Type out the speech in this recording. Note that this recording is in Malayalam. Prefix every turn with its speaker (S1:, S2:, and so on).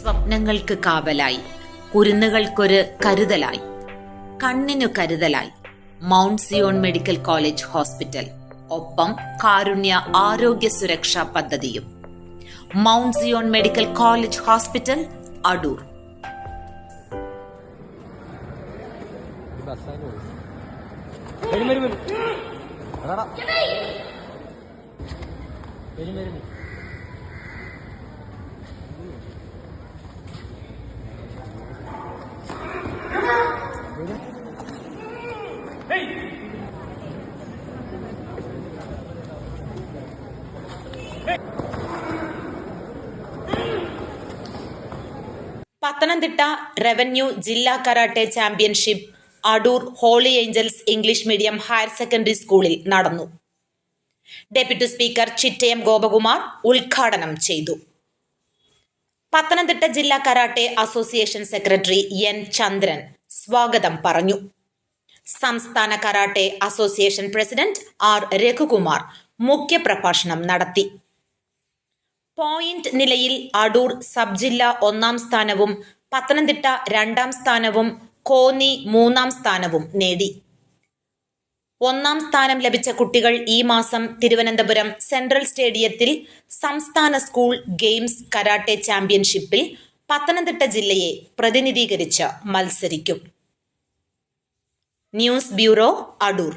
S1: സ്വപ്നങ്ങൾക്ക് കാവലായി. കുരുന്നുകൾക്കൊരു കരുതലായി. കണ്ണിനു കരുതലായി. Mount Zion medical college hospital. ഒപ്പം കാരുണ്യ ആരോഗ്യ സുരക്ഷാ പദ്ധതിയും. Mount Zion medical college hospital Adoor
S2: വരും അതാടാ വരും വരും
S1: പത്തനംതിട്ട റവന്യൂ ജില്ലാ karate championship Adoor holy angels English medium higher secondary സ്കൂളിൽ നടന്നു. ഡെപ്യൂട്ടി സ്പീക്കർ ചിറ്റയം ഗോപകുമാർ ഉദ്ഘാടനം ചെയ്തു. പത്തനംതിട്ട ജില്ലാ karate association secretary N Chandran സ്വാഗതം പറഞ്ഞു. സംസ്ഥാന karate association president R Raghukumar മുഖ്യപ്രഭാഷണം നടത്തി. പോയിന്റ് നിലയിൽ അടൂർ സബ് ജില്ല ഒന്നാം സ്ഥാനവും പത്തനംതിട്ട രണ്ടാം സ്ഥാനവും കോന്നി മൂന്നാം സ്ഥാനവും നേടി. ഒന്നാം സ്ഥാനം ലഭിച്ച കുട്ടികൾ ഈ മാസം തിരുവനന്തപുരം സെൻട്രൽ സ്റ്റേഡിയത്തിൽ സംസ്ഥാന സ്കൂൾ ഗെയിംസ് കരാട്ടെ ചാമ്പ്യൻഷിപ്പിൽ പത്തനംതിട്ട ജില്ലയെ പ്രതിനിധീകരിച്ച് മത്സരിക്കും. News bureau Adoor.